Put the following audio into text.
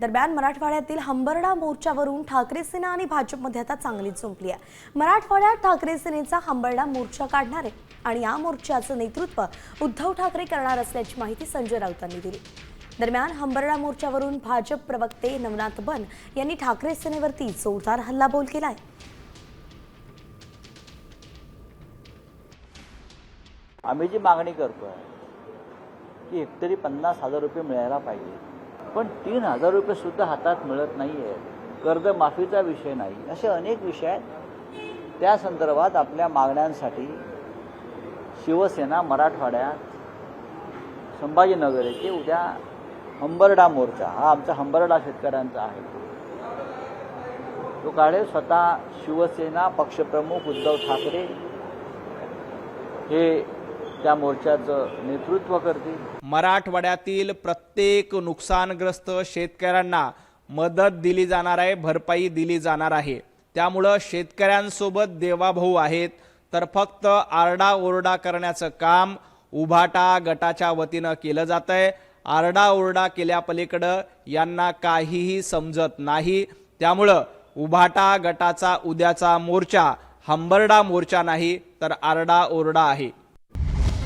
दरम्यान मराठवाड्यातील हंबरडा मोर्चावरून ठाकरे सेना आणि भाजपमध्ये आता चांगलीच संपली आहे. मराठवाड्यात ठाकरे सेनेचा हंबरडा मोर्चा काढणार आहे आणि या मोर्चाचं नेतृत्व उद्धव ठाकरे करणार असल्याची माहिती संजय राऊतांनी दिली. दरम्यान हंबरडा मोर्चावरून भाजप प्रवक्ते नवनाथ बन यांनी ठाकरे सेनेवरती जोरदार हल्लाबोल केलाय. आम्ही जी मागणी करतो आहे की हेक्टरी पन्नास हजार रुपये मिळायला पाहिजे. पण तीन हजार रुपयेसुद्धा हातात मिळत नाही आहे कर्जमाफीचा विषय नाही. असे अनेक विषय आहेत. त्या संदर्भात आपल्या मागण्यांसाठी शिवसेना मराठवाड्यात संभाजीनगर येथे उद्या हंबरडा मोर्चा हा आमचा हंबरडा शेतकऱ्यांचा आहे. तो काढेल स्वतः शिवसेना पक्षप्रमुख उद्धव ठाकरे. हे त्या मोर्चाचं नेतृत्व करतील. मराठवाड्यातील प्रत्येक नुकसानग्रस्त शेतकऱ्यांना मदत दिली जाणार आहे भरपाई दिली जाणार आहे. त्यामुळं शेतकऱ्यांसोबत देवाभाऊ आहेत तर फक्त आरडाओरडा करण्याचं काम उभाटा गटाच्या वतीनं केलं जात आहे आरडाओरडा केल्यापलीकडं यांना काहीही समजत नाही. त्यामुळं उभाटा गटाचा उद्याचा मोर्चा हंबरडा मोर्चा नाही तर आरडाओरडा आहे.